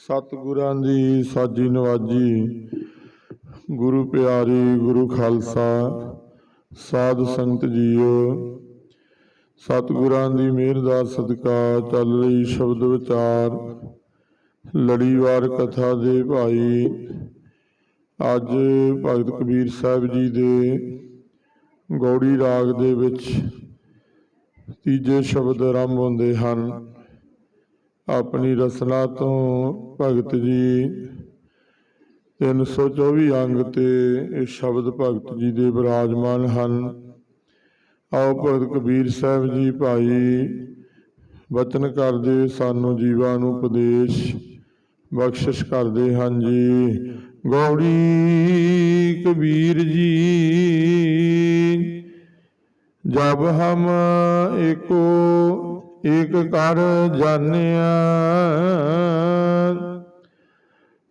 ਸਤਿਗੁਰਾਂ ਦੀ ਸਾਜੀ ਨਵਾਜੀ। ਗੁਰੂ ਪਿਆਰੀ, ਗੁਰੂ ਖਾਲਸਾ, ਸਾਧ ਸੰਗਤ ਜੀਓ। ਸਤਿਗੁਰਾਂ ਦੀ ਮਿਹਰ ਦਾ ਸਦਕਾ ਚੱਲ ਰਹੀ ਸ਼ਬਦ ਵਿਚਾਰ। ਲੜੀਵਾਰ ਕਥਾ ਦੇ ਭਾਈ, ਅੱਜ ਭਗਤ ਕਬੀਰ ਸਾਹਿਬ ਜੀ ਦੇ ਗੌੜੀ ਰਾਗ ਦੇ ਵਿੱਚ ਤੀਜੇ ਸ਼ਬਦ ਆਰੰਭ ਹੁੰਦੇ ਹਨ। ਆਪਣੀ ਰਸਨਾ ਤੋਂ ਭਗਤ ਜੀ 324 ਅੰਗ ਤੇ ਇਹ ਸ਼ਬਦ ਭਗਤ ਜੀ ਦੇ ਬਿਰਾਜਮਾਨ ਹਨ। ਆਓ ਭਗਤ ਕਬੀਰ ਸਾਹਿਬ ਜੀ ਭਾਈ, ਵਚਨ ਕਰਦੇ, ਸਾਨੂੰ ਜੀਵਾਂ ਨੂੰ ਉਪਦੇਸ਼, ਬਖਸ਼ਿਸ਼ ਕਰਦੇ ਹਨ ਜੀ। ਗੌੜੀ ਕਬੀਰ ਜੀ, ਜਬ ਹਮ ਏਕੋ ਏਕ ਕਰ ਜਾਣਿਆ।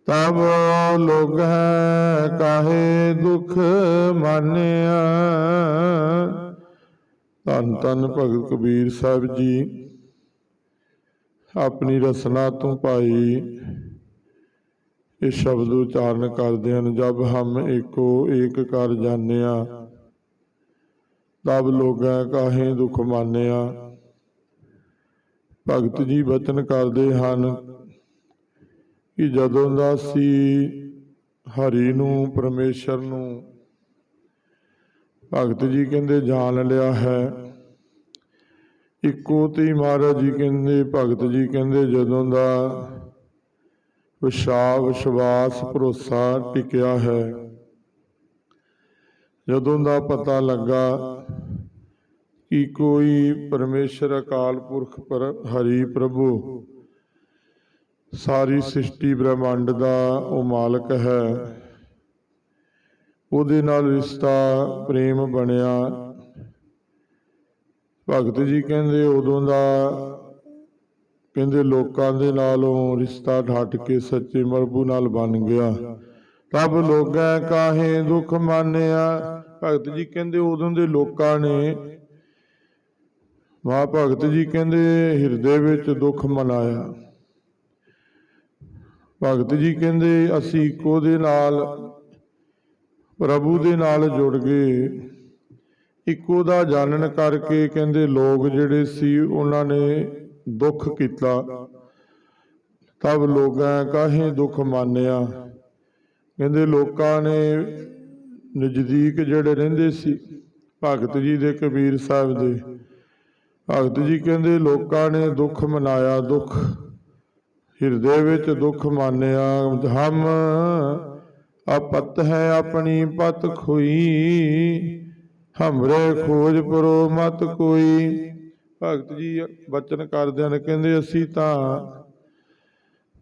ਤਬ ਲੋਗ ਹੈ ਕਾਹੇ ਦੁਖ ਮਾਨਿਆ। ਧੰਨ ਧੰਨ ਭਗਤ ਕਬੀਰ ਸਾਹਿਬ ਜੀ, ਆਪਣੀ ਰਸਨਾ ਤੋਂ ਪਾਈ ਇਹ ਸ਼ਬਦ ਉਚਾਰਨ ਕਰਦੇ ਹਨ ਜਬ ਹਮ ਏਕੋ ਏਕ ਕਰ ਜਾਣਿਆ, ਤਬ ਲੋਗਾਂ ਕਾਹੇ ਦੁਖ ਮਾਨਿਆ। ਭਗਤ ਜੀ ਬਚਨ ਕਰਦੇ ਹਨ ਕਿ ਜਦੋਂ ਦਾ ਸੀ ਹਰੀ ਨੂੰ, ਪਰਮੇਸ਼ਰ ਨੂੰ ਭਗਤ ਜੀ ਕਹਿੰਦੇ ਜਾਣ ਲਿਆ ਹੈ, ਇੱਕੋ ਤੇ ਮਹਾਰਾਜ ਜੀ ਕਹਿੰਦੇ, ਭਗਤ ਜੀ ਕਹਿੰਦੇ ਜਦੋਂ ਦਾ ਵਿਸ਼ਵਾਸ ਵਿਸ਼ਵਾਸ ਭਰੋਸਾ ਟਿਕਿਆ ਹੈ, ਜਦੋਂ ਦਾ ਪਤਾ ਲੱਗਾ ਕਿ ਕੋਈ ਪਰਮੇਸ਼ਰ ਅਕਾਲ ਪੁਰਖ ਪਰ ਹਰੀ ਪ੍ਰਭੂ? ਸਾਰੀ ਸ੍ਰਿਸ਼ਟੀ ਬ੍ਰਹਮੰਡ ਦਾ ਉਹ ਮਾਲਕ ਹੈ। ਉਹਦੇ ਨਾਲ ਰਿਸ਼ਤਾ ਪ੍ਰੇਮ ਬਣਿਆ। ਭਗਤ ਜੀ ਕਹਿੰਦੇ ਉਦੋਂ ਦਾ ਕਹਿੰਦੇ ਲੋਕਾਂ ਦੇ ਨਾਲੋਂ ਰਿਸ਼ਤਾ ਢੱਟ ਕੇ ਸੱਚੇ ਮਰਬੂ ਨਾਲ ਬਣ ਗਿਆ। ਤਬ ਲੋਗਾਂ ਕਾਹੇ ਦੁੱਖ ਮਾਨਿਆ? ਭਗਤ ਜੀ ਕਹਿੰਦੇ ਉਦੋਂ ਦੇ ਲੋਕਾਂ ਨੇ ਮਹਾ ਭਗਤ ਜੀ ਕਹਿੰਦੇ, ਹਿਰਦੇ ਵਿੱਚ ਦੁੱਖ ਮਨਾਇਆ। ਭਗਤ ਜੀ ਕਹਿੰਦੇ, ਅਸੀਂ ਇੱਕੋ ਦੇ ਨਾਲ, ਪ੍ਰਭੂ ਦੇ ਨਾਲ ਜੁੜ ਗਏ। ਇੱਕੋ ਦਾ ਜਾਣਨ ਕਰਕੇ ਕਹਿੰਦੇ, ਲੋਕ ਜਿਹੜੇ ਸੀ, ਉਹਨਾਂ ਨੇ ਦੁੱਖ ਕੀਤਾ। ਤਬ ਲੋਕਾਂ ਕਾਹੇ ਦੁੱਖ ਮਾਨਿਆ? ਕਹਿੰਦੇ, ਲੋਕਾਂ ਨੇ ਨਜ਼ਦੀਕ ਜਿਹੜੇ ਰਹਿੰਦੇ ਸੀ, ਭਗਤ ਜੀ ਦੇ ਕਬੀਰ ਸਾਹਿਬ ਦੇ ਭਗਤ ਜੀ ਕਹਿੰਦੇ, ਲੋਕਾਂ ਨੇ ਦੁੱਖ ਮਨਾਇਆ ਦੁੱਖ। ਹਿਰਦੇ ਵਿੱਚ ਦੁੱਖ ਮਾਨਿਆ, ਹਮ ਅਪਤ ਹੈ ਆਪਣੀ ਪਤ ਖੋਈ। ਹਮਰੇ ਖੋਜ ਪਰੋ ਮਤ ਕੋਈ। ਭਗਤ ਜੀ ਬਚਨ ਕਰਦਿਆਂ ਨੇ ਕਹਿੰਦੇ ਅਸੀਂ ਤਾਂ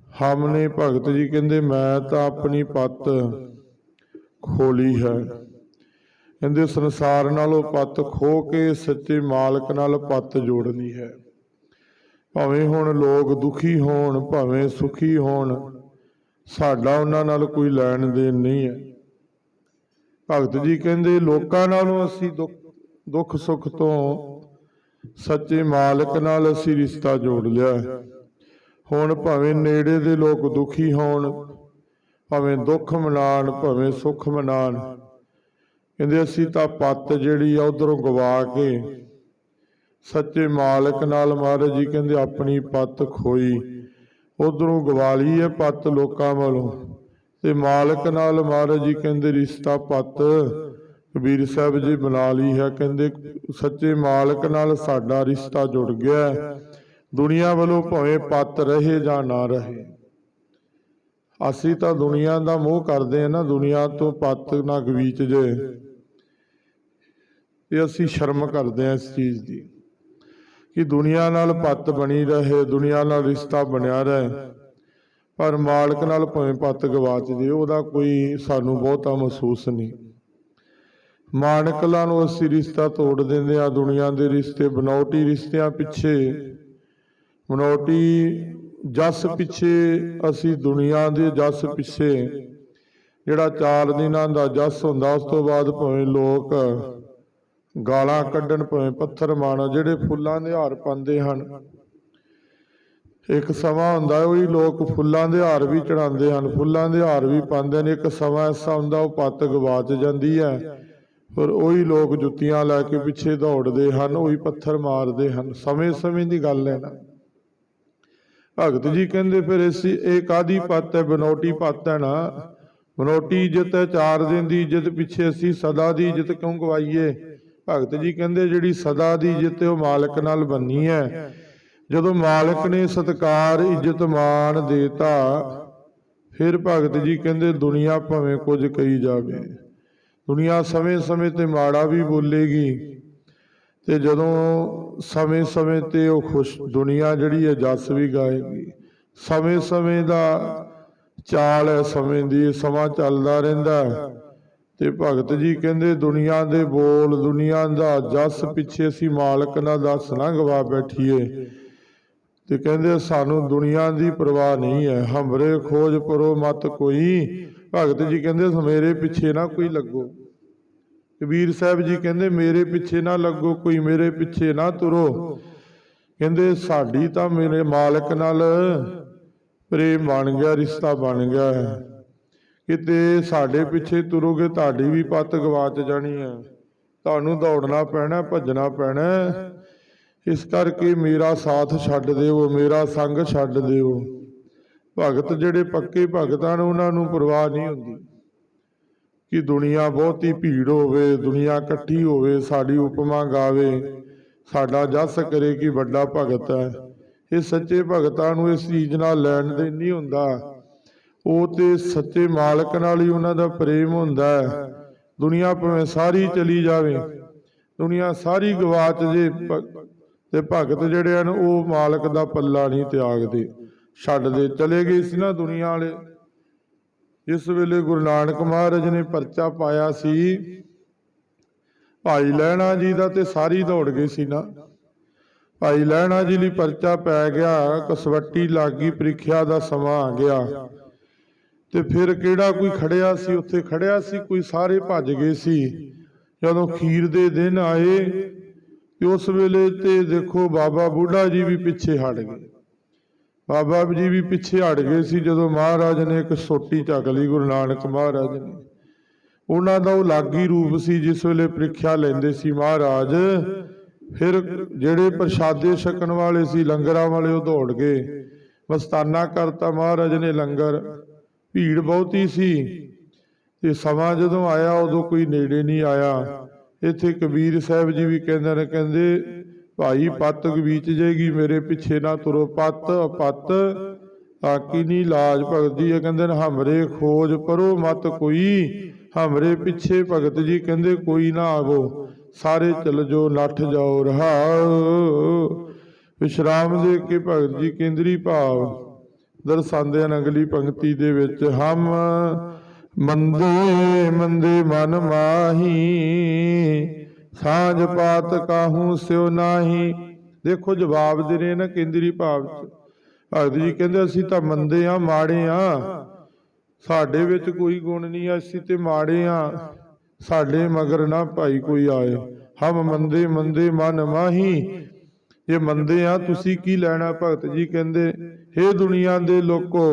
ਹਮ ਨੇ, ਭਗਤ ਜੀ ਕਹਿੰਦੇ ਮੈਂ ਤਾਂ ਆਪਣੀ ਪਤ ਖੋਲੀ ਹੈ। ਕਹਿੰਦੇ ਸੰਸਾਰ ਨਾਲੋਂ ਪੱਤ ਖੋ ਕੇ ਸੱਚੇ ਮਾਲਕ ਨਾਲ ਪੱਤ ਜੋੜਨੀ ਹੈ ਭਾਵੇਂ ਹੁਣ ਲੋਕ ਦੁਖੀ ਹੋਣ, ਭਾਵੇਂ ਸੁਖੀ ਹੋਣ, ਸਾਡਾ ਉਹਨਾਂ ਨਾਲ ਕੋਈ ਲੈਣ ਦੇਣ ਨਹੀਂ ਹੈ ਭਗਤ ਜੀ ਕਹਿੰਦੇ, ਲੋਕਾਂ ਨਾਲੋਂ ਅਸੀਂ ਦੁੱਖ ਦੁੱਖ ਸੁੱਖ ਤੋਂ ਸੱਚੇ ਮਾਲਕ ਨਾਲ ਅਸੀਂ ਰਿਸ਼ਤਾ ਜੋੜ ਲਿਆ ਹੈ। ਹੁਣ ਭਾਵੇਂ ਨੇੜੇ ਦੇ ਲੋਕ ਦੁਖੀ ਹੋਣ, ਭਾਵੇਂ ਦੁੱਖ ਮਨਾਣ ਭਾਵੇਂ ਸੁੱਖ ਮਨਾਣ ਕਹਿੰਦੇ ਅਸੀਂ ਤਾਂ ਪੱਤ ਜਿਹੜੀ ਆ ਉਧਰੋਂ ਗਵਾ ਕੇ ਸੱਚੇ ਮਾਲਕ ਨਾਲ ਮਹਾਰਾਜ ਜੀ ਕਹਿੰਦੇ ਆਪਣੀ ਪੱਤ ਖੋਈ। ਉਧਰੋਂ ਗਵਾ ਲਈ ਹੈ ਪੱਤ ਲੋਕਾਂ ਵੱਲੋਂ ਤੇ ਮਾਲਕ ਨਾਲ ਮਹਾਰਾਜ ਜੀ ਕਹਿੰਦੇ ਰਿਸ਼ਤਾ ਪੱਤ ਕਬੀਰ ਸਾਹਿਬ ਜੀ ਬਣਾ ਲਈ ਹੈ। ਕਹਿੰਦੇ ਸੱਚੇ ਮਾਲਕ ਨਾਲ ਸਾਡਾ ਰਿਸ਼ਤਾ ਜੁੜ ਗਿਆ। ਹੈ। ਦੁਨੀਆ ਵੱਲੋਂ ਭਾਵੇਂ ਪੱਤ ਰਹੇ ਜਾਂ ਨਾ ਰਹੇ। ਅਸੀਂ ਤਾਂ ਦੁਨੀਆ ਦਾ ਮੋਹ ਕਰਦੇ ਆ ਨਾ, ਦੁਨੀਆ ਤੋਂ ਪੱਤ ਨਾ ਗਵੀਚ ਜੇ। ਇਹ ਅਸੀਂ ਸ਼ਰਮ ਕਰਦੇ ਹਾਂ ਇਸ ਚੀਜ਼ ਦੀ ਕਿ ਦੁਨੀਆ ਨਾਲ ਪੱਤ ਬਣੀ ਰਹੇ, ਦੁਨੀਆ ਨਾਲ ਰਿਸ਼ਤਾ ਬਣਿਆ ਰਹੇ। ਪਰ ਮਾਲਕ ਨਾਲ ਭਾਵੇਂ ਪੱਤ ਗਵਾਚ ਜੇ, ਉਹਦਾ ਕੋਈ ਸਾਨੂੰ ਬਹੁਤਾ ਮਹਿਸੂਸ ਨਹੀਂ। ਮਾਨਕਲਾਂ ਨੂੰ ਅਸੀਂ ਰਿਸ਼ਤਾ ਤੋੜ ਦਿੰਦੇ ਆ ਦੁਨੀਆ ਦੇ ਰਿਸ਼ਤੇ ਬਨੌਟੀ ਰਿਸ਼ਤਿਆਂ ਪਿੱਛੇ। ਬਨੌਟੀ ਜਸ ਪਿੱਛੇ, ਅਸੀਂ ਦੁਨੀਆ ਦੇ ਜਸ ਪਿੱਛੇ। ਜਿਹੜਾ ਚਾਰ ਦਿਨਾਂ ਦਾ ਜਸ ਹੁੰਦਾ, ਉਸ ਤੋਂ ਬਾਅਦ ਭਾਵੇਂ ਲੋਕ ਗਾਲਾਂ ਕੱਢਣ ਭਾਵੇਂ ਪੱਥਰ ਮਾਰਨਾ, ਜਿਹੜੇ ਫੁੱਲਾਂ ਦੇ ਹਾਰ ਪਾਉਂਦੇ ਹਨ। ਇੱਕ ਸਮਾਂ ਹੁੰਦਾ ਉਹੀ ਲੋਕ ਫੁੱਲਾਂ ਦੇ ਹਾਰ ਵੀ ਚੜਾਉਂਦੇ ਹਨ। ਫੁੱਲਾਂ ਦੇ ਹਾਰ ਵੀ ਪਾਉਂਦੇ ਨੇ, ਇੱਕ ਸਮਾਂ ਐਸਾ ਹੁੰਦਾ ਉਹ ਪੱਤ ਗਵਾਚ ਜਾਂਦੀ ਹੈ। ਫਿਰ ਉਹੀ ਲੋਕ ਜੁੱਤੀਆਂ ਲੈ ਕੇ ਪਿੱਛੇ ਦੌੜਦੇ ਹਨ, ਉਹੀ ਪੱਥਰ ਮਾਰਦੇ ਹਨ। ਸਮੇਂ-ਸਮੇਂ ਦੀ ਗੱਲ ਹੈ ਨਾ। ਭਗਤ ਜੀ ਕਹਿੰਦੇ ਫਿਰ ਇਸ ਇਹ ਕਾਦੀ ਪੱਤ ਹੈ? ਬਨੋਟੀ ਪੱਤ ਹੈ ਨਾ। ਬਨੋਟੀ ਇੱਜ਼ਤ ਹੈ, ਚਾਰ ਦਿਨ ਦੀ ਇੱਜ਼ਤ ਪਿੱਛੇ ਅਸੀਂ ਸਦਾ ਦੀ ਇੱਜ਼ਤ ਕਿਉਂ ਗਵਾਈਏ? ਭਗਤ ਜੀ ਕਹਿੰਦੇ ਜਿਹੜੀ ਸਦਾ ਦੀ ਇੱਜ਼ਤ ਉਹ ਮਾਲਕ ਨਾਲ ਬੰਨੀ ਹੈ। ਜਦੋਂ ਮਾਲਕ ਨੇ ਸਤਕਾਰ ਇੱਜ਼ਤ ਮਾਣ ਦੇਤਾ, ਫਿਰ ਭਗਤ ਜੀ ਕਹਿੰਦੇ ਦੁਨੀਆ ਭਾਵੇਂ ਕੁਝ ਕਹੀ ਜਾਵੇ। ਦੁਨੀਆ ਸਮੇਂ-ਸਮੇਂ ਤੇ ਮਾੜਾ ਵੀ ਬੋਲੇਗੀ ਤੇ ਜਦੋਂ ਸਮੇਂ-ਸਮੇਂ ਤੇ ਉਹ ਖੁਸ਼, ਦੁਨੀਆ ਜਿਹੜੀ ਹੈ ਜਸ ਵੀ ਗਾਏਗੀ। ਸਮੇਂ-ਸਮੇਂ ਦਾ ਚਾਲ ਹੈ, ਸਮੇਂ ਦੀ ਸਮਾਂ ਚੱਲਦਾ ਰਹਿੰਦਾ ਤੇ ਭਗਤ ਜੀ ਕਹਿੰਦੇ, ਦੁਨੀਆ ਦੇ ਬੋਲ, ਦੁਨੀਆ ਦਾ ਜਸ ਪਿੱਛੇ ਅਸੀਂ ਮਾਲਕ ਨਾਲ ਦੱਸ ਨਾ ਗਵਾ ਬੈਠੀਏ। ਤੇ ਕਹਿੰਦੇ, ਸਾਨੂੰ ਦੁਨੀਆ ਦੀ ਪਰਵਾਹ ਨਹੀਂ ਹੈ। ਹਮਰੇ ਖੋਜ ਪਰੋ ਮਤ ਕੋਈ। ਭਗਤ ਜੀ ਕਹਿੰਦੇ, ਮੇਰੇ ਪਿੱਛੇ ਨਾ ਕੋਈ ਲੱਗੋ। ਕਬੀਰ ਸਾਹਿਬ ਜੀ ਕਹਿੰਦੇ, ਮੇਰੇ ਪਿੱਛੇ ਨਾ ਲੱਗੋ ਕੋਈ, ਮੇਰੇ ਪਿੱਛੇ ਨਾ ਤੁਰੋ। ਕਹਿੰਦੇ, ਸਾਡੀ ਤਾਂ ਮੇਰੇ ਮਾਲਕ ਨਾਲ ਪ੍ਰੇਮ ਬਣ ਗਿਆ, ਰਿਸ਼ਤਾ ਬਣ ਗਿਆ। ਹੈ ਕਿਤੇ ਸਾਡੇ ਪਿੱਛੇ ਤੁਰੋਗੇ, ਤੁਹਾਡੀ ਵੀ ਪੱਤ ਗਵਾਚ ਜਾਣੀ ਹੈ। ਤੁਹਾਨੂੰ ਦੌੜਨਾ ਪੈਣਾ, ਭੱਜਣਾ ਪੈਣਾ ਇਸ ਕਰਕੇ ਮੇਰਾ ਸਾਥ ਛੱਡ ਦਿਓ, ਮੇਰਾ ਸੰਗ ਛੱਡ ਦਿਓ। ਭਗਤ ਜਿਹੜੇ ਪੱਕੇ ਭਗਤਾਂ ਨੇ ਉਹਨਾਂ ਨੂੰ ਪਰਵਾਹ ਨਹੀਂ ਹੁੰਦੀ। ਕਿ ਦੁਨੀਆ ਬਹੁਤੀ ਭੀੜ ਹੋਵੇ, ਦੁਨੀਆ ਇਕੱਠੀ ਹੋਵੇ, ਸਾਡੀ ਉਪਮਾ ਗਾਵੇ, ਸਾਡਾ ਜਸ ਕਰੇ ਕਿ ਵੱਡਾ ਭਗਤ ਹੈ। ਇਹ ਸੱਚੇ ਭਗਤਾਂ ਨੂੰ ਇਸ ਚੀਜ਼ ਨਾਲ ਲੈਣ ਦੇ ਨਹੀਂ ਹੁੰਦਾ। ਉਹ ਤੇ ਸੱਚੇ ਮਾਲਕ ਨਾਲ ਹੀ ਉਹਨਾਂ ਦਾ ਪ੍ਰੇਮ ਹੁੰਦਾ ਹੈ। ਦੁਨੀਆ ਭਾਵੇਂ ਸਾਰੀ ਚਲੀ ਜਾਵੇ, ਦੁਨੀਆ ਸਾਰੀ ਗਵਾਚ ਜੇ ਤੇ ਭਗਤ ਜਿਹੜੇ ਹਨ, ਉਹ ਮਾਲਕ ਦਾ ਪੱਲਾ ਨਹੀਂ ਤਿਆਗਦੇ। ਛੱਡਦੇ ਚਲੇ ਗਏ ਸੀ ਨਾ ਦੁਨੀਆ ਵਾਲੇ। ਇਸ ਵੇਲੇ ਗੁਰੂ ਨਾਨਕ ਮਹਾਰਾਜ ਨੇ ਪਰਚਾ ਪਾਇਆ ਸੀ, ਭਾਈ ਲਹਿਣਾ ਜੀ ਦਾ ਤੇ ਸਾਰੀ ਦੌੜ ਗਈ ਸੀ ਨਾ। ਭਾਈ ਲਹਿਣਾ ਜੀ ਲਈ ਪਰਚਾ ਪੈ ਗਿਆ, ਕਸਵੱਟੀ ਲੱਗੀ ਪ੍ਰੀਖਿਆ ਦਾ ਸਮਾਂ ਆ ਗਿਆ। ਤੇ ਫਿਰ ਕਿਹੜਾ ਕੋਈ ਖੜਿਆ ਸੀ? ਉੱਥੇ ਖੜਿਆ ਸੀ, ਕੋਈ ਸਾਰੇ ਭੱਜ ਗਏ ਸੀ। ਜਦੋਂ ਖੀਰ ਦੇ ਦਿਨ ਆਏ, ਤੇ ਉਸ ਵੇਲੇ ਤੇ ਦੇਖੋ ਬਾਬਾ ਬੁੱਢਾ ਜੀ ਵੀ ਪਿੱਛੇ ਹਟ ਗਏ। ਬਾਬਾ ਜੀ ਵੀ ਪਿੱਛੇ ਹਟ ਗਏ ਸੀ, ਜਦੋਂ ਮਹਾਰਾਜ ਨੇ ਇੱਕ ਸੋਟੀ ਚੱਕ ਲਈ, ਗੁਰੂ ਨਾਨਕ ਮਹਾਰਾਜ ਨੇ। ਉਹਨਾਂ ਦਾ ਉਹ ਲਾਗੀ ਰੂਪ ਸੀ, ਜਿਸ ਵੇਲੇ ਪ੍ਰੀਖਿਆ ਲੈਂਦੇ ਸੀ ਮਹਾਰਾਜ। ਫਿਰ ਜਿਹੜੇ ਪ੍ਰਸ਼ਾਦੇ ਛਕਣ ਵਾਲੇ ਸੀ, ਲੰਗਰਾਂ ਵਾਲੇ ਉਹ ਦੌੜ ਗਏ। ਮਸਤਾਨਾ ਕਰਤਾ ਮਹਾਰਾਜ ਨੇ ਲੰਗਰ। ਭੀੜ ਬਹੁਤੀ ਸੀ। ਤੇ ਸਮਾਂ ਜਦੋਂ ਆਇਆ, ਉਦੋਂ ਕੋਈ ਨੇੜੇ ਨਹੀਂ ਆਇਆ। ਇੱਥੇ ਕਬੀਰ ਸਾਹਿਬ ਜੀ ਵੀ ਕਹਿੰਦੇ ਨੇ, ਕਹਿੰਦੇ, ਭਾਈ, ਪੱਤ ਗਵੀਚ ਜਾਏਗੀ ਮੇਰੇ ਪਿੱਛੇ ਨਾ ਤੁਰੋ। ਪੱਤ ਪੱਤ ਤਾਕੀ ਨਹੀਂ ਲਾਜ ਭਗਤ ਜੀ ਇਹ ਕਹਿੰਦੇ ਨੇ, ਹਮਰੇ ਖੋਜ ਪਰੋ ਮਤ ਕੋਈ। ਹਮਰੇ ਪਿੱਛੇ ਭਗਤ ਜੀ ਕਹਿੰਦੇ, ਕੋਈ ਨਾ ਆਵੋ। ਸਾਰੇ ਚਲ ਜੋ, ਨੱਠ ਜਾਓ ਰਹਾਉ ਵਿਸ਼ਰਾਮ ਦੇ ਕੇ ਭਗਤ ਜੀ ਕੇਂਦਰੀ ਭਾਵ ਦਰਸਾਉਂਦੇ ਹਨ ਅਗਲੀ ਪੰਕਤੀ ਦੇ ਵਿੱਚ, ਹਮ ਮੰਦੇ ਮੰਦੇ ਮਨ ਮਾਹੀ, ਸਾਂਝ ਪਾਤ ਕਾਹੂ ਸਿਉ ਨਾਹੀ। ਦੇਖੋ ਜਵਾਬ ਦੇ ਰਹੇ ਨਾ ਕੇਂਦਰੀ ਭਾਵ ਚ। ਭਗਤ ਜੀ ਕਹਿੰਦੇ, ਅਸੀਂ ਤਾਂ ਮੰਦੇ ਆ ਮਾੜੇ ਆ ਸਾਡੇ ਵਿੱਚ ਕੋਈ ਗੁਣ ਨਹੀਂ ਅਸੀਂ ਤੇ ਮਾੜੇ ਆ ਸਾਡੇ ਮਗਰ ਨਾ ਭਾਈ ਕੋਈ ਆਏ। ਹਮ ਮੰਦੇ ਮੰਦੇ ਮਨ ਮਾਹੀ ਜੇ ਮੰਦੇ ਆ, ਤੁਸੀਂ ਕੀ ਲੈਣਾ ਭਗਤ ਜੀ ਕਹਿੰਦੇ, ਹੇ ਦੁਨੀਆ ਦੇ ਲੋਕੋ,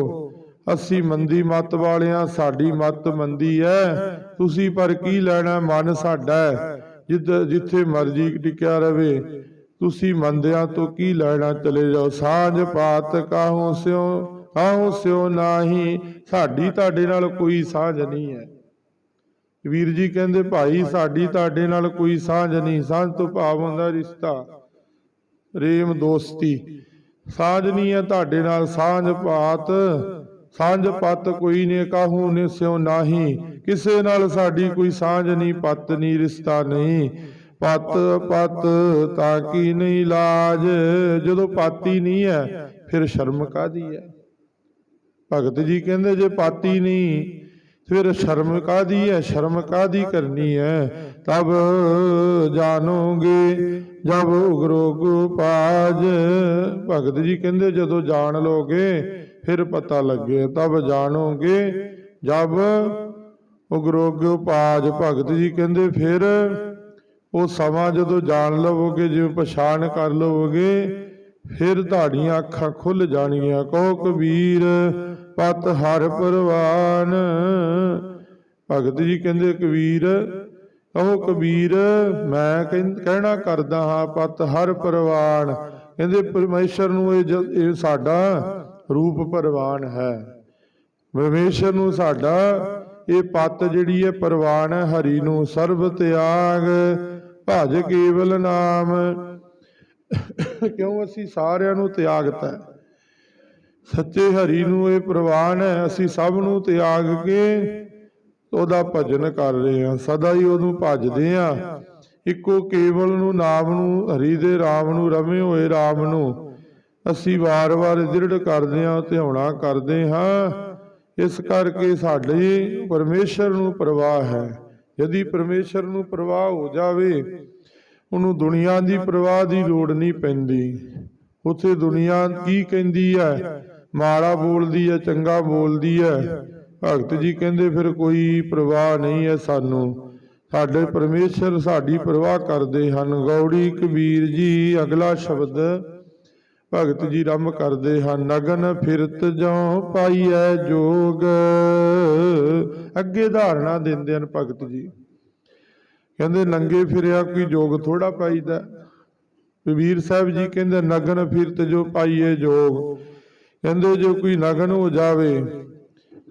ਅਸੀਂ ਮੰਦੀ ਮਤ ਵਾਲਿਆਂ, ਸਾਡੀ ਮਤ ਮੰਦੀ ਐ। ਤੁਸੀਂ ਪਰ ਕੀ ਲੈਣਾ, ਮਨ ਸਾਡਾ ਜਿੱਦ, ਜਿੱਥੇ ਮਰਜ਼ੀ ਟਿਕਿਆ ਰਵੇ, ਤੁਸੀਂ ਮੰਦਿਆਂ ਤੋਂ ਕੀ ਲੈਣਾ ਚਲੇ ਜਾਓ। ਸਾਂਝ ਪਾਤ ਕਾਹੂ ਸਿਓ ਕਾਹੂ ਸਿਓ ਨਾਹੀ, ਸਾਡੀ ਤੁਹਾਡੇ ਨਾਲ ਕੋਈ ਸਾਂਝ ਨਹੀਂ ਹੈ ਵੀਰ ਜੀ ਕਹਿੰਦੇ, ਭਾਈ, ਸਾਡੀ ਤੁਹਾਡੇ ਨਾਲ ਕੋਈ ਸਾਂਝ ਨਹੀਂ, ਸਾਂਝ ਤੋਂ ਭਾਵ ਹੁੰਦਾ ਰਿਸ਼ਤਾ। ਪ੍ਰੇਮ ਦੋਸਤੀ। ਸਾਂਝ ਨਹੀਂ ਹੈ ਤੁਹਾਡੇ ਨਾਲ ਸਾਂਝ ਪਾਤ ਸਾਂਝ ਪਤ ਕੋਈ ਨੇ ਕਾਹੂ ਨੇ ਸਿਉ ਨਾਹੀ। ਕਿਸੇ ਨਾਲ ਸਾਡੀ ਕੋਈ ਸਾਂਝ ਨਹੀਂ ਪਤ ਨਹੀਂ ਰਿਸ਼ਤਾ ਨਹੀਂ। ਪਤ ਪਤ ਤਾਂ ਕੀ ਨਹੀਂ ਲਾਜ। ਜਦੋਂ ਪਾਤੀ ਨਹੀਂ ਹੈ ਫਿਰ ਸ਼ਰਮ ਕਾਦੀ ਹੈ ਭਗਤ ਜੀ ਕਹਿੰਦੇ, ਜੇ ਪਾਤੀ ਨਹੀਂ ਫਿਰ ਸ਼ਰਮ ਕਾਦੀ ਹੈ ਸ਼ਰਮ ਕਾਦੀ ਕਰਨੀ ਹੈ ਤਬ ਜਾਣੋਗੇ, ਜਬ ਉਗਰੋ ਪਾਜ ਭਗਤ ਜੀ ਕਹਿੰਦੇ, ਜਦੋਂ ਜਾਣ ਲੋਗੇ, ਫਿਰ ਪਤਾ ਲੱਗੇ। ਤਬ ਜਾਣੋਗੇ, ਜਬ ਉਗਰੋਗ ਪਾਜ ਭਗਤ ਜੀ ਕਹਿੰਦੇ, ਫਿਰ ਉਹ ਸਮਾਂ ਜਦੋਂ ਜਾਣ ਲਵੋਗੇ, ਜਿਵੇਂ ਪਛਾਣ ਕਰ ਲਵੋਗੇ ਫਿਰ ਤੁਹਾਡੀਆਂ ਅੱਖਾਂ ਖੁੱਲ ਜਾਣਗੀਆਂ ਕਹੋ ਕਬੀਰ ਪਤ ਹਰ ਪਰਵਾਨ। ਭਗਤ ਜੀ ਕਹਿੰਦੇ, ਕਬੀਰ, ਕਹੋ ਕਬੀਰ, ਮੈਂ ਕਹਿੰ- ਕਹਿਣਾ ਕਰਦਾ ਹਾਂ ਪਤ ਹਰ ਪਰਵਾਨ। ਕਹਿੰਦੇ, ਪਰਮੇਸ਼ਰ ਨੂੰ ਇਹ ਜ- ਇਹ ਸਾਡਾ ਰੂਪ ਪਰਵਾਨ ਹੈ। ਪਰਮੇਸ਼ਰ ਨੂੰ ਸਾਡਾ ਇਹ ਪਤ ਜਿਹੜੀ ਹੈ ਪ੍ਰਵਾਨ ਹੈ, ਹਰੀ ਨੂੰ ਸਰਬ ਤਿਆਗ, ਭਜ ਕੇਵਲ ਨਾਮ। ਕਿਉਂ ਅਸੀਂ ਸਾਰਿਆਂ ਨੂੰ ਤਿਆਗਤਾ ਹੈ ਸੱਚੇ ਹਰੀ ਨੂੰ ਇਹ ਪ੍ਰਵਾਨ ਹੈ, ਅਸੀਂ ਸਭ ਨੂੰ ਤਿਆਗ ਕੇ ਉਹਦਾ ਭਜਨ ਕਰ ਰਹੇ ਹਾਂ। ਸਦਾ ਹੀ ਉਹਨੂੰ ਭਜਦੇ ਹਾਂ। ਇੱਕੋ ਕੇਵਲ ਨੂੰ, ਨਾਮ ਨੂੰ, ਹਰੀ ਦੇ ਰਾਮ ਨੂੰ, ਰਮੇ ਹੋਏ ਰਾਮ ਨੂੰ ਅਸੀਂ ਵਾਰ-ਵਾਰ ਦ੍ਰਿੜ ਕਰਦੇ ਹਾਂ, ਧਿਆਉਣਾ ਕਰਦੇ ਹਾਂ। ਇਸ ਕਰਕੇ ਸਾਡੇ ਪਰਮੇਸ਼ਰ ਨੂੰ ਪ੍ਰਵਾਹ ਹੈ। ਯਦੀ ਪਰਮੇਸ਼ਰ ਨੂੰ ਪ੍ਰਵਾਹ ਹੋ ਜਾਵੇ ਉਹਨੂੰ ਦੁਨੀਆ ਦੀ ਪ੍ਰਵਾਹ ਦੀ ਲੋੜ ਨਹੀਂ ਪੈਂਦੀ। ਉੱਥੇ ਦੁਨੀਆ ਕੀ ਕਹਿੰਦੀ ਹੈ? ਮਾੜਾ ਬੋਲਦੀ ਹੈ, ਚੰਗਾ ਬੋਲਦੀ ਹੈ। ਭਗਤ ਜੀ ਕਹਿੰਦੇ, ਫਿਰ ਕੋਈ ਪ੍ਰਵਾਹ ਨਹੀਂ ਹੈ ਸਾਨੂੰ। ਸਾਡੇ ਪਰਮੇਸ਼ਰ ਸਾਡੀ ਪ੍ਰਵਾਹ ਕਰਦੇ ਹਨ। ਗੌੜੀ ਕਬੀਰ ਜੀ, ਅਗਲਾ ਸ਼ਬਦ। ਭਗਤ ਜੀ ਰਮ ਕਰਦੇ ਹਨ। ਨਗਨ ਫਿਰਤ ਜੋ ਪਾਈਐ ਜੋਗ। ਅੱਗੇ ਧਾਰਨਾ ਦਿੰਦੇ ਹਨ ਭਗਤ ਜੀ। ਕਹਿੰਦੇ ਨੰਗੇ ਫਿਰਿਆ ਕੋਈ ਜੋਗ ਥੋੜਾ ਪਾਈਦਾ। ਕਬੀਰ ਸਾਹਿਬ ਜੀ ਕਹਿੰਦੇ ਨਗਨ ਫਿਰਤ ਜੋ ਪਾਈਏ ਜੋਗ। ਕਹਿੰਦੇ ਜੋ ਕੋਈ ਨਗਨ ਹੋ ਜਾਵੇ,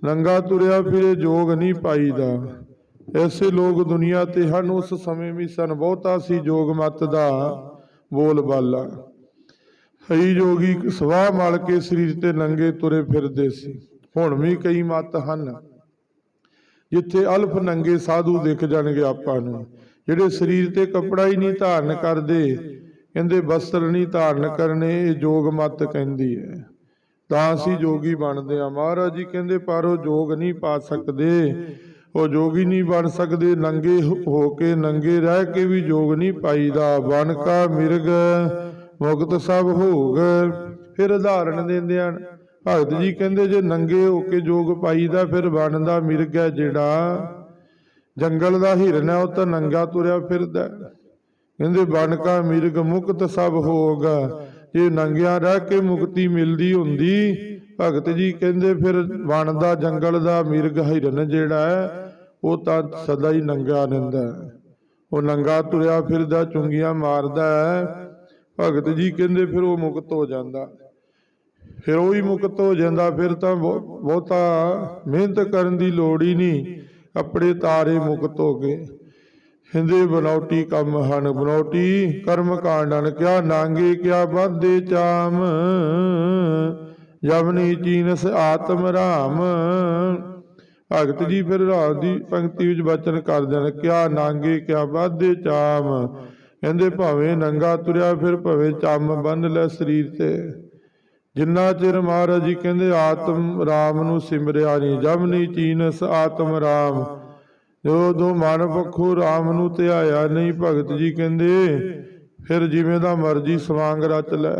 ਨੰਗਾ ਤੁਰਿਆ ਫਿਰੇ ਜੋਗ ਨਹੀਂ ਪਾਈਦਾ। ਐਸੇ ਲੋਕ ਦੁਨੀਆ ਤੇ ਹਨ, ਉਸ ਸਮੇਂ ਵੀ ਸਨ, ਬਹੁਤਾ ਸੀ ਜੋਗ ਮਤ ਦਾ ਬੋਲ ਬਾਲਾ। ਕਈ ਜੋਗੀ ਸਵਾਹ ਮਲ ਕੇ ਸਰੀਰ ਤੇ ਨੰਗੇ ਤੁਰੇ ਫਿਰਦੇ ਸੀ। ਹੁਣ ਵੀ ਕਈ ਮਤ ਹਨ। ਜਿੱਥੇ ਅਲਫ ਨੰਗੇ ਸਾਧੂ ਦਿਖ ਜਾਣਗੇ ਆਪਾਂ ਨੂੰ। ਜਿਹੜੇ ਸਰੀਰ ਤੇ ਕੱਪੜਾ ਹੀ ਨਹੀਂ ਧਾਰਨ ਕਰਦੇ, ਕਹਿੰਦੇ ਵਸਤਰ ਨਹੀਂ ਧਾਰਨ ਕਰਨੇ, ਇਹ ਜੋਗ ਮਤ ਕਹਿੰਦੀ ਹੈ। ਤਾਂ ਅਸੀਂ ਜੋਗੀ ਬਣਦੇ ਆ। ਮਹਾਰਾਜ ਜੀ ਕਹਿੰਦੇ, ਪਰ ਉਹ ਜੋਗ ਨਹੀਂ ਪਾ ਸਕਦੇ। ਉਹ ਜੋਗੀ ਨਹੀਂ ਬਣ ਸਕਦੇ। ਨੰਗੇ ਹੋ- ਕੇ ਨੰਗੇ ਰਹਿ ਕੇ ਵੀ ਜੋਗ ਨਹੀਂ ਪਾਈਦਾ। ਬਨ ਕਾ ਮਿਰਗ, ਮੁਕਤ ਸਭ ਹੋਗ। ਫਿਰ ਉਦਾਹਰਣ ਦਿੰਦੇ ਹਨ ਭਗਤ ਜੀ ਕਹਿੰਦੇ ਜੇ ਨੰਗੇ ਹੋ ਕੇ ਜੋਗ ਪਾਈਦਾ, ਫਿਰ ਬਣਦਾ ਮਿਰਗ ਹੈ ਜਿਹੜਾ ਜੰਗਲ ਦਾ ਹਿਰਨ ਹੈ, ਉਹ ਤਾਂ ਨੰਗਾ ਤੁਰਿਆ ਫਿਰਦਾ ਕਹਿੰਦੇ ਬਨ ਕਾ ਮਿਰਗ ਮੁਕਤ ਸਭ ਹੋਗਾ। ਜੇ ਨੰਗਿਆਂ ਰਹਿ ਕੇ ਮੁਕਤੀ ਮਿਲਦੀ ਹੁੰਦੀ, ਭਗਤ ਜੀ ਕਹਿੰਦੇ ਫਿਰ ਵਣ ਦਾ ਜੰਗਲ ਦਾ ਮਿਰਗ ਹਿਰਨ ਜਿਹੜਾ ਹੈ, ਉਹ ਤਾਂ ਸਦਾ ਹੀ ਨੰਗਾ ਰਹਿੰਦਾ ਉਹ ਨੰਗਾ ਤੁਰਿਆ ਫਿਰਦਾ, ਚੁੰਗੀਆਂ ਮਾਰਦਾ ਹੈ। ਭਗਤ ਜੀ ਕਹਿੰਦੇ ਫਿਰ ਉਹ ਮੁਕਤ ਹੋ ਜਾਂਦਾ। ਫਿਰ ਉਹ ਹੀ ਮੁਕਤ ਹੋ ਜਾਂਦਾ, ਫਿਰ ਤਾਂ ਬਹੁ- ਬਹੁਤਾ ਮਿਹਨਤ ਕਰਨ ਦੀ ਲੋੜ ਹੀ ਨਹੀਂ ਕੱਪੜੇ ਤਾਰੇ ਮੁਕਤ ਹੋ ਗਏ। ਹਿੰਦੇ ਬਨੌਟੀ ਕੰਮ ਹਨ, ਬਨੌਟੀ ਕਰਮ ਕਾਂਡਨ ਕਿਆ ਨਾਂਗੇ, ਕਿਆ ਬਾਧੇ ਚਾਮ ਜਵਨੀ ਚੀਨਸ ਆਤਮ ਰਾਮ। ਭਗਤ ਜੀ ਫਿਰ ਰਾਤ ਦੀ ਪੰਕਤੀ ਵਿੱਚ ਬਚਨ ਕਰਦੇ ਨੇ ਕਿਆ ਨਾਂਗੇ, ਕਿਆ ਬਾਧੇ ਚਾਮ। ਕਹਿੰਦੇ ਭਾਵੇਂ ਨੰਗਾ ਤੁਰਿਆ, ਫਿਰ ਭਵੇਂ ਚੰਮ ਬੰਨ ਲੈ ਸਰੀਰ ਤੇ। ਜਿੰਨਾ ਚਿਰ ਮਹਾਰਾਜ ਜੀ ਕਹਿੰਦੇ ਆਤਮ ਰਾਮ ਨੂੰ ਸਿਮਰਿਆ ਨਹੀਂ ਜਮ ਜਮਨੀ ਚੀਨਸ ਆਤਮ ਰਾਮ। ਜੋ ਦੋ ਮਨ ਪੱਖੋਂ ਰਾਮ ਨੂੰ ਧਿਆਇਆ ਨਹੀਂ, ਭਗਤ ਜੀ ਕਹਿੰਦੇ, ਫਿਰ ਜਿਵੇਂ ਦਾ ਮਰਜ਼ੀ ਸਵਾਂਗ ਰਚ ਲੈ,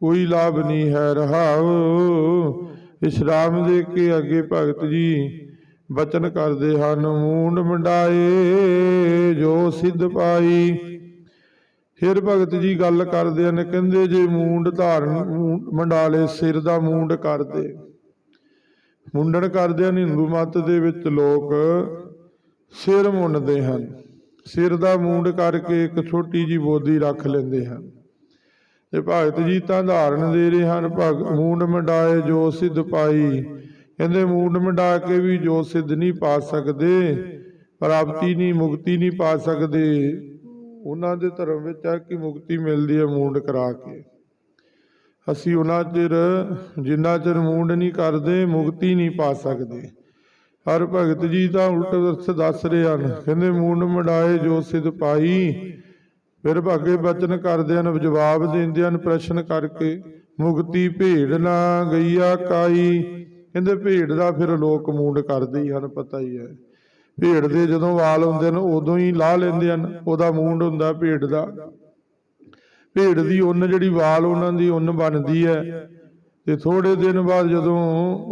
ਕੋਈ ਲਾਭ ਨਹੀਂ ਹੈ ਰਹਾਉ। ਇਸ਼ਰਾਮ ਦੇ ਕੇ ਅੱਗੇ ਭਗਤ ਜੀ ਬਚਨ ਕਰਦੇ ਹਨ, ਮੂੰਡ ਮੰਡਾਏ, ਜੋ ਸਿੱਧ ਪਾਈ। ਫਿਰ ਭਗਤ ਜੀ ਗੱਲ ਕਰਦੇ ਹਨ, ਕਹਿੰਦੇ ਜੇ ਮੂੰਡ ਧਾਰਨ ਮੰਡਾਲੇ ਸਿਰ ਦਾ ਮੂੰਡ ਕਰਦੇ। ਮੁੰਡਣ ਕਰਦੇ ਹਨ, ਹਿੰਦੂ ਮਤ ਦੇ ਵਿੱਚ ਲੋਕ ਸਿਰ ਮੁੰਨਦੇ ਹਨ। ਸਿਰ ਦਾ ਮੂੰਡ ਕਰਕੇ ਇੱਕ ਛੋਟੀ ਜੀ ਬੋਦੀ ਰੱਖ ਲੈਂਦੇ ਹਨ। ਤੇ ਭਗਤ ਜੀ ਤਾਂ ਧਾਰਨ ਦੇ ਰਹੇ ਹਨ, ਭਗ ਮੂੰਡ ਮੰਡਾਏ ਜੋ ਸਿੱਧ ਪਾਈ। ਕਹਿੰਦੇ ਮੂੰਡ ਮੰਡਾ ਕੇ ਵੀ ਜੋ ਸਿੱਧ ਨਹੀਂ ਪਾ ਸਕਦੇ, ਪ੍ਰਾਪਤੀ ਨਹੀਂ, ਮੁਕਤੀ ਨਹੀਂ ਪਾ ਸਕਦੇ। ਉਹਨਾਂ ਦੇ ਧਰਮ ਵਿੱਚ ਹੈ ਕਿ ਮੁਕਤੀ ਮਿਲਦੀ ਹੈ ਮੂੰਡ ਕਰਾ ਕੇ। ਅਸੀਂ ਉਹਨਾਂ ਚਿਰ, ਜਿੰਨਾ ਚਿਰ ਮੂੰਡ ਨਹੀਂ ਕਰਦੇ, ਮੁਕਤੀ ਨਹੀਂ ਪਾ ਸਕਦੇ। ਹਰ ਭਗਤ ਜੀ ਤਾਂ ਉਲਟ ਅਰਥ ਦੱਸ ਰਹੇ ਹਨ। ਕਹਿੰਦੇ, ਮੂੰਡ ਮਡਾਏ ਜੋ ਸਿਧ ਪਾਈ, ਫਿਰ ਭਾਗੇ ਬਚਨ ਕਰਦੇ ਹਨ, ਜਵਾਬ ਦਿੰਦੇ ਹਨ ਪ੍ਰਸ਼ਨ ਕਰਕੇ, ਮੁਕਤੀ ਭੇੜ ਨਾ ਗਈਆ ਕਾਈ। ਕਹਿੰਦੇ, ਭੇਡ ਦਾ ਫਿਰ ਲੋਕ ਮੂੰਡ ਕਰਦੇ ਹੀ ਹਨ, ਪਤਾ ਹੀ ਹੈ। ਭੇਡ ਦੇ ਜਦੋਂ ਵਾਲ ਹੁੰਦੇ ਨੇ ਉਦੋਂ ਹੀ ਲਾਹ ਲੈਂਦੇ ਹਨ, ਉਹਦਾ ਮੂੰਡ ਹੁੰਦਾ ਭੇਡ ਦਾ ਭੇਡ ਦੀ ਉੱਨ ਜਿਹੜੀ ਵਾਲ ਉਹਨਾਂ ਦੀ ਉੱਨ ਬਣਦੀ ਹੈ, ਤੇ ਥੋੜੇ ਦਿਨ ਬਾਅਦ ਜਦੋਂ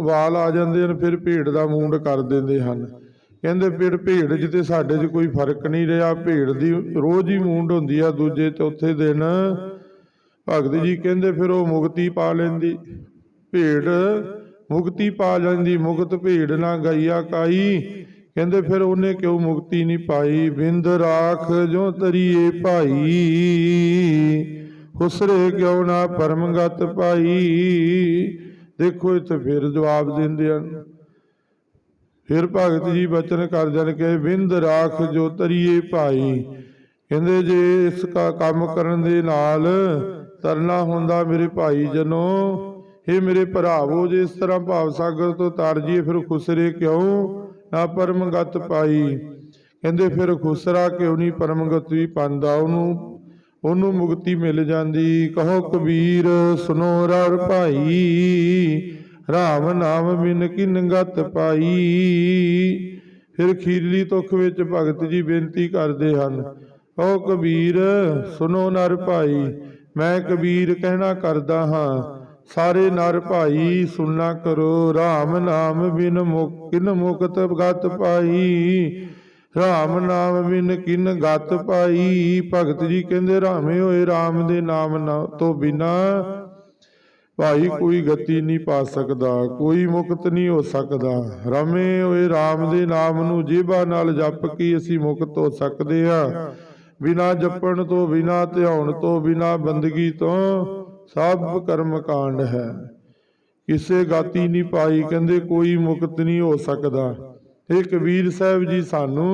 ਵਾਲ ਆ ਜਾਂਦੇ ਹਨ, ਫਿਰ ਭੇਡ ਦਾ ਮੂੰਡ ਕਰ ਦਿੰਦੇ ਹਨ। ਕਹਿੰਦੇ ਫਿਰ ਭੇਡ 'ਚ ਤੇ ਸਾਡੇ 'ਚ ਕੋਈ ਫ਼ਰਕ ਨਹੀਂ ਰਿਹਾ, ਭੇਡ ਦੀ ਰੋਜ਼ ਹੀ ਮੂੰਡ ਹੁੰਦੀ ਆ, ਦੂਜੇ ਚੌਥੇ ਦਿਨ ਭਗਤ ਜੀ ਕਹਿੰਦੇ ਫਿਰ ਉਹ ਮੁਕਤੀ ਪਾ ਲੈਂਦੀ। ਭੇਡ ਮੁਕਤੀ ਪਾ ਜਾਂਦੀ ਮੁਕਤ ਭੇਡ ਨਾ ਗਈਆ ਕਾਈ ਕਹਿੰਦੇ ਫਿਰ ਉਹਨੇ ਕਿਉਂ ਮੁਕਤੀ ਨਹੀਂ ਪਾਈ? ਬਿੰਦ ਰਾਖ ਜੋ ਤਰੀਏ ਭਾਈ। ਹੁਸਰੇ ਕਿਉਂ ਨਾ ਪਰਮਗਤ ਪਾਈ? ਦੇਖੋ ਇੱਥੇ ਫਿਰ ਜਵਾਬ ਦਿੰਦੇ ਹਨ। ਫਿਰ ਭਗਤ ਜੀ ਬਚਨ ਕਰ ਜਨ ਕੇ ਬਿੰਦ ਰਾਖ ਜੋ ਤਰੀਏ ਭਾਈ। ਕਹਿੰਦੇ ਜੇ ਇਸ ਕਾ ਕੰਮ ਕਰਨ ਦੇ ਨਾਲ ਤਰਨਾ ਹੁੰਦਾ ਮੇਰੇ ਭਾਈ ਜਨੋ ਇਹ ਮੇਰੇ ਭਰਾਵੋ, ਜੇ ਇਸ ਤਰ੍ਹਾਂ ਭਾਵ ਸਾਗਰ ਤੋਂ ਤਰ ਜੀਏ ਫਿਰ ਖੁਸਰੇ ਕਿਉਂ ਨਾ ਪਰਮਗਤ ਪਾਈ। ਕਹਿੰਦੇ ਫਿਰ ਖੁਸਰਾ ਕਿਉਂ ਨਹੀਂ ਪਰਮਗਤ ਵੀ ਪਾਉਂਦਾ ਉਹਨੂੰ ਉਹਨੂੰ ਮੁਕਤੀ ਮਿਲ ਜਾਂਦੀ। ਕਹੋ ਕਬੀਰ ਸੁਨੋ ਰਰ ਭਾਈ, ਰਾਮ ਨਾਮ ਬਿਨ ਕਿਨ ਗਤ ਪਾਈ। ਫਿਰ ਖੀਰਲੀ ਤੁਖ ਵਿੱਚ ਭਗਤ ਜੀ ਬੇਨਤੀ ਕਰਦੇ ਹਨ ਓ ਕਬੀਰ ਸੁਨੋ ਨਰ ਭਾਈ, ਮੈਂ ਕਬੀਰ ਕਹਿਣਾ ਕਰਦਾ ਹਾਂ। ਸਾਰੇ ਨਰ ਭਾਈ ਸੁਣਨਾ ਕਰੋ RAM ਨਾਮ ਬਿਨ ਮੁਕ, ਕਿਨ ਮੁਕਤ ਗਤ ਪਾਈ? RAM ਨਾਮ ਬਿਨ ਕਿਨ ਗਤ ਪਾਈ? ਭਗਤ ਜੀ ਕਹਿੰਦੇ, ਰਾਮੇ ਹੋਏ RAM ਦੇ ਨਾਮ ਤੋਂ ਬਿਨਾ ਭਾਈ ਕੋਈ ਗਤੀ ਨਹੀਂ ਪਾ ਸਕਦਾ, ਕੋਈ ਮੁਕਤ ਨਹੀਂ ਹੋ ਸਕਦਾ। ਰਮੇ ਹੋਏ RAM ਦੇ ਨਾਮ ਨੂੰ ਜੀਭਾ ਨਾਲ ਜਪ ਕੇ ਅਸੀਂ ਮੁਕਤ ਹੋ ਸਕਦੇ ਆ ਬਿਨਾ ਜਪਣ ਤੋਂ ਬਿਨਾ ਧਿਆਉਣ ਤੋਂ ਬਿਨਾ ਬੰਦਗੀ ਤੋਂ ਸਭ ਕਰਮ ਕਾਂਡ ਹੈ। ਕਿਸੇ ਗਾਤੀ ਨਹੀਂ ਪਾਈ, ਕਹਿੰਦੇ ਕੋਈ ਮੁਕਤ ਨਹੀਂ ਹੋ ਸਕਦਾ। ਇਹ ਕਬੀਰ ਸਾਹਿਬ ਜੀ ਸਾਨੂੰ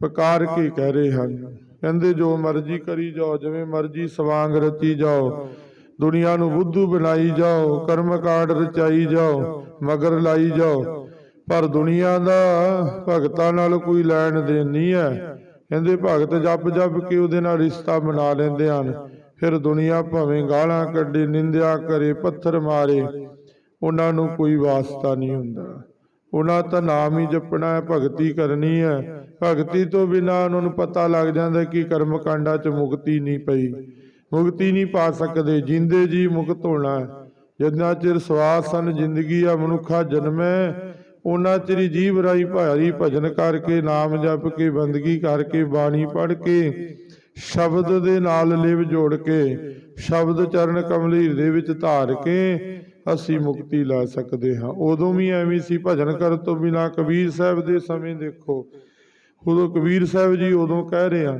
ਪੁਕਾਰ ਕੇ ਕਹਿ ਰਹੇ ਹਨ, ਕਹਿੰਦੇ ਜੋ ਮਰਜ਼ੀ ਕਰੀ ਜਾਓ, ਜਿਵੇਂ ਮਰਜ਼ੀ ਸਵਾਂਗ ਰਚੀ ਜਾਓ, ਦੁਨੀਆ ਨੂੰ ਬੁੱਧੂ ਬਣਾਈ ਜਾਓ, ਕਰਮ ਕਾਂਡ ਰਚਾਈ ਜਾਓ, ਮਗਰ ਲਾਈ ਜਾਓ। ਪਰ ਦੁਨੀਆ ਦਾ ਭਗਤਾਂ ਨਾਲ ਕੋਈ ਲੈਣ ਦੇਣ ਨਹੀਂ ਹੈ। ਕਹਿੰਦੇ ਭਗਤ ਜਪ ਜਪ ਕੇ ਉਹਦੇ ਨਾਲ ਰਿਸ਼ਤਾ ਬਣਾ ਲੈਂਦੇ ਹਨ। ਫਿਰ ਦੁਨੀਆ ਭਾਵੇਂ ਗਾਲਾਂ ਕੱਢੇ, ਨਿੰਦਿਆ ਕਰੇ, ਪੱਥਰ ਮਾਰੇ, ਉਹਨਾਂ ਨੂੰ ਕੋਈ ਵਾਸਤਾ ਨਹੀਂ ਹੁੰਦਾ। ਉਹਨਾਂ ਤਾਂ ਨਾਮ ਹੀ ਜਪਣਾ ਹੈ, ਭਗਤੀ ਕਰਨੀ ਹੈ। ਭਗਤੀ ਤੋਂ ਬਿਨਾ ਉਹਨਾਂ ਨੂੰ ਪਤਾ ਲੱਗ ਜਾਂਦਾ ਕਿ ਕਰਮ ਕਾਂਡਾਂ 'ਚ ਮੁਕਤੀ ਨਹੀਂ ਪਈ। ਮੁਕਤੀ ਨਹੀਂ ਪਾ ਸਕਦੇ, ਜਿੰਦੇ ਜੀ ਮੁਕਤ ਹੋਣਾ ਜਿੰਨਾ ਚਿਰ ਸਵਾਸ ਸਨ ਜ਼ਿੰਦਗੀ ਆ, ਮਨੁੱਖਾ ਜਨਮੈ ਉਹਨਾਂ ਚਿਰ ਹੀ ਜੀਵ ਰਾਈ ਭਾਰੀ ਭਜਨ ਕਰਕੇ, ਨਾਮ ਜਪ ਕੇ, ਬੰਦਗੀ ਕਰਕੇ, ਬਾਣੀ ਪੜ੍ਹ ਕੇ ਸ਼ਬਦ ਦੇ ਨਾਲ ਲਿਵ ਜੋੜ ਕੇ, ਸ਼ਬਦ ਚਰਨ ਕਮਲੀਰ ਦੇ ਵਿੱਚ ਧਾਰ ਕੇ ਅਸੀਂ ਮੁਕਤੀ ਲੈ ਸਕਦੇ ਹਾਂ। ਉਦੋਂ ਵੀ ਐਵੇਂ ਸੀ, ਭਜਨ ਕਰਨ ਤੋਂ ਬਿਨਾ ਕਬੀਰ ਸਾਹਿਬ ਦੇ ਸਮੇਂ ਦੇਖੋ। ਉਦੋਂ ਕਬੀਰ ਸਾਹਿਬ ਜੀ ਉਦੋਂ ਕਹਿ ਰਹੇ ਆ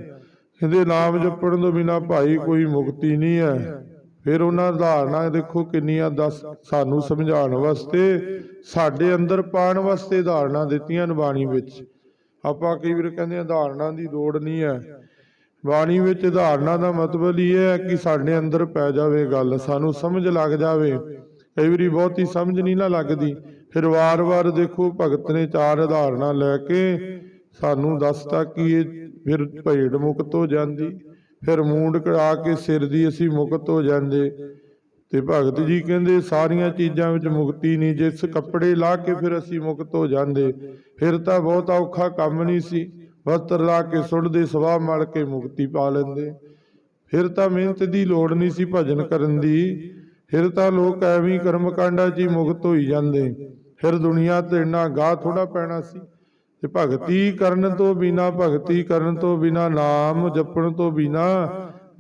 ਕਹਿੰਦੇ ਨਾਮ ਜਪਣ ਤੋਂ ਬਿਨਾ ਭਾਈ ਕੋਈ ਮੁਕਤੀ ਨਹੀਂ ਹੈ। ਫਿਰ ਉਹਨਾਂ ਧਾਰਨਾ ਦੇਖੋ ਕਿੰਨੀਆਂ ਦੱਸ ਸਾਨੂੰ ਸਮਝਾਉਣ ਵਾਸਤੇ, ਸਾਡੇ ਅੰਦਰ ਪਾਣ ਵਾਸਤੇ ਧਾਰਨਾ ਦਿੱਤੀਆਂ ਨੇ ਬਾਣੀ ਵਿੱਚ। ਆਪਾਂ ਕਈ ਵਾਰ ਕਹਿੰਦੇ ਆ ਧਾਰਨਾ ਦੀ ਲੋੜ ਨਹੀਂ ਹੈ। ਬਾਣੀ ਵਿੱਚ ਧਾਰਨਾ ਦਾ ਮਤਲਬ ਇਹ ਹੈ ਕਿ ਸਾਡੇ ਅੰਦਰ ਪੈ ਜਾਵੇ ਗੱਲ, ਸਾਨੂੰ ਸਮਝ ਲੱਗ ਜਾਵੇ। ਕਈ ਵਾਰੀ ਬਹੁਤੀ ਸਮਝ ਨਹੀਂ ਨਾ ਲੱਗਦੀ। ਫਿਰ ਵਾਰ-ਵਾਰ ਦੇਖੋ, ਭਗਤ ਨੇ ਚਾਰ ਉਦਾਹਰਨਾਂ ਲੈ ਕੇ ਸਾਨੂੰ ਦੱਸਤਾ ਕਿ ਇਹ ਫਿਰ ਭੇਡ ਮੁਕਤ ਹੋ ਜਾਂਦੀ। ਫਿਰ ਮੂੰਡ ਕੜਾ ਕੇ ਸਿਰ ਦੀ ਅਸੀਂ ਮੁਕਤ ਹੋ ਜਾਂਦੇ। ਤੇ ਭਗਤ ਜੀ ਕਹਿੰਦੇ, ਸਾਰੀਆਂ ਚੀਜ਼ਾਂ ਵਿੱਚ ਮੁਕਤੀ ਨਹੀਂ। ਜਿਸ ਕੱਪੜੇ ਲਾ ਕੇ ਫਿਰ ਅਸੀਂ ਮੁਕਤ ਹੋ ਜਾਂਦੇ। ਫਿਰ ਤਾਂ ਬਹੁਤ ਔਖਾ ਕੰਮ ਨਹੀਂ ਸੀ। ਵਸਤਰ ਲਾ ਕੇ ਸੁੱਟਦੇ ਸਵਾਹ ਮਲ ਕੇ ਮੁਕਤੀ ਪਾ ਲੈਂਦੇ। ਫਿਰ ਤਾਂ ਮਿਹਨਤ ਦੀ ਲੋੜ ਨਹੀਂ ਸੀ ਭਜਨ ਕਰਨ ਦੀ। ਫਿਰ ਤਾਂ ਲੋਕ ਐਵੇਂ ਕਰਮ ਕਾਂਡਾਂ 'ਚ ਹੀ ਮੁਕਤ ਹੋਈ ਜਾਂਦੇ। ਫਿਰ ਦੁਨੀਆ ਤੇ ਇੰਨਾ ਗਾਹ ਥੋੜਾ ਪੈਣਾ ਸੀ। ਤੇ ਭਗਤੀ ਕਰਨ ਤੋਂ ਬਿਨਾ, ਭਗਤੀ ਕਰਨ ਤੋਂ ਬਿਨਾ, ਨਾਮ ਜਪਣ ਤੋਂ ਬਿਨਾ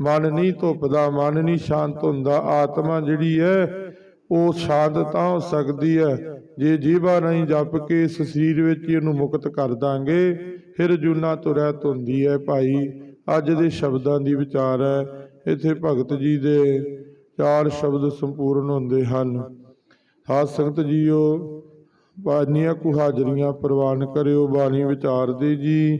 ਮਨ ਨਹੀਂ ਧੁੱਪਦਾ, ਮਨ ਨਹੀਂ ਸ਼ਾਂਤ ਹੁੰਦਾ। ਆਤਮਾ ਜਿਹੜੀ ਹੈ, ਉਹ ਸ਼ਾਂਤ ਤਾਂ ਹੋ ਸਕਦੀ ਹੈ ਜੇ ਜੀਵਾ ਨਹੀਂ ਜਪ ਕੇ ਇਸ ਸਰੀਰ ਵਿੱਚ ਹੀ ਇਹਨੂੰ ਮੁਕਤ ਕਰ ਦਾਂਗੇ, ਫਿਰ ਜੂਨਾ ਤੋਂ ਰਹਿਤ ਹੈ ਭਾਈ। ਅੱਜ ਦੇ ਸ਼ਬਦਾਂ ਦੀ ਵਿਚਾਰ ਹੈ ਇੱਥੇ ਭਗਤ ਜੀ ਦੇ ਚਾਰ ਸ਼ਬਦ ਸੰਪੂਰਨ ਹੁੰਦੇ ਹਨ। ਸਾਧ ਸੰਗਤ ਜੀਓ ਬਾਣੀਆਂ ਕੁ ਹਾਜ਼ਰੀਆਂ ਪ੍ਰਵਾਨ ਕਰਿਓ, ਬਾਣੀ ਵਿਚਾਰਦੇ ਜੀ।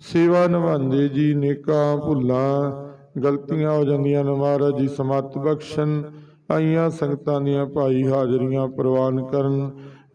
ਸੇਵਾ ਨਿਭਾਉਂਦੇ ਜੀ, ਨੇਕਾਂ ਭੁੱਲਾਂ, ਗਲਤੀਆਂ ਹੋ ਜਾਂਦੀਆਂ ਨੇ ਮਹਾਰਾਜ ਜੀ, ਸਮਤ ਬਖਸ਼ਣ। ਆਈਆਂ ਸੰਗਤਾਂ ਦੀਆਂ ਭਾਈ ਹਾਜ਼ਰੀਆਂ ਪ੍ਰਵਾਨ ਕਰਨ।